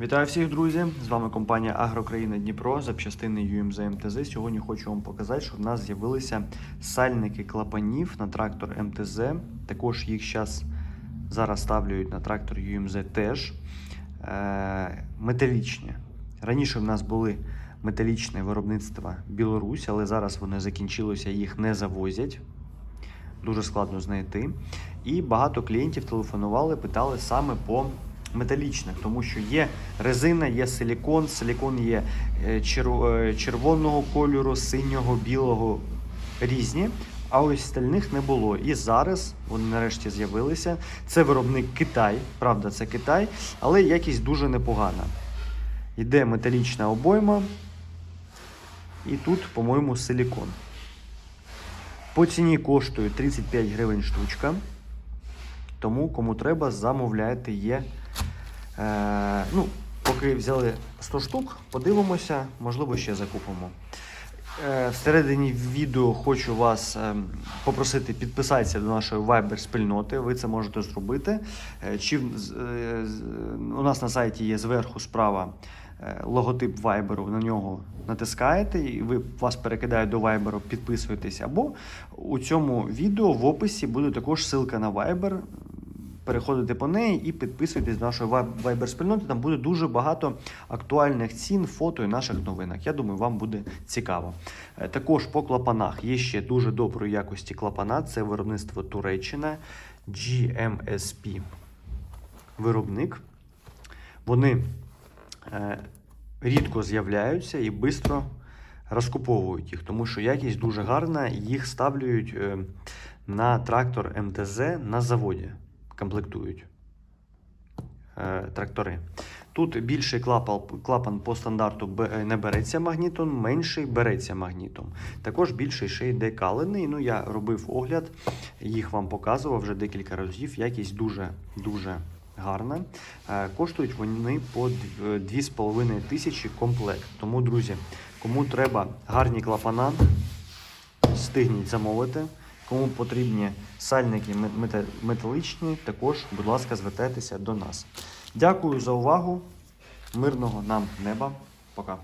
Вітаю всіх, друзі! З вами компанія Агрокраїна Дніпро, запчастини UMZ МТЗ. Сьогодні хочу вам показати, що в нас з'явилися сальники клапанів на трактор МТЗ. Також їх зараз зараз ставлюють на трактор UMZ теж. Е, металічні. Раніше в нас були металічне виробництво Білорусь, але зараз вони закінчилися, їх не завозять. Дуже складно знайти. І багато клієнтів телефонували, питали саме по металічних, тому що є резина, є силікон, силікон є е, е, червоного кольору, синього, білого різні. А ось стальних не було. І зараз вони нарешті з'явилися. Це виробник Китай, правда, це Китай, але якість дуже непогана. Йде металічна обойма, і тут, по-моєму, силікон. По ціні коштує 35 гривень штучка. Тому, кому треба, замовляйте. Є. Е, ну, поки взяли 100 штук, подивимося, можливо, ще закупимо. Е, всередині відео хочу вас е, попросити підписатися до нашої Viber спільноти. Ви це можете зробити. Е, чи е, у нас на сайті є зверху справа логотип Viber, на нього натискаєте, і ви вас перекидають до Viber, підписуєтесь. Або у цьому відео в описі буде також ссылка на Viber. Переходите по неї і підписуйтесь до нашої Viber спільноти. Там буде дуже багато актуальних цін, фото і наших новинок. Я думаю, вам буде цікаво. Е, Також по клапанах є ще дуже доброї якості клапана. Це виробництво Туреччина GMSP. Виробник. Вони е, рідко з'являються і швидко розкуповують їх, тому що якість дуже гарна. Їх ставлюють е, на трактор МТЗ на заводі. Комплектують е, трактори. Тут більший клапан, по стандарту не береться магнітом, менший береться магнітом. Також більший ще йде калений. Ну, я робив огляд, їх вам показував вже декілька разів. Якість дуже дуже гарна. Е, Коштують вони по дв- 2,5 тисячі комплект. Тому, друзі, кому треба гарні клапана, стигніть замовити. Кому потрібні сальники мет- металічні, також, будь ласка, звертайтеся до нас. Дякую за увагу. Мирного нам неба. Пока.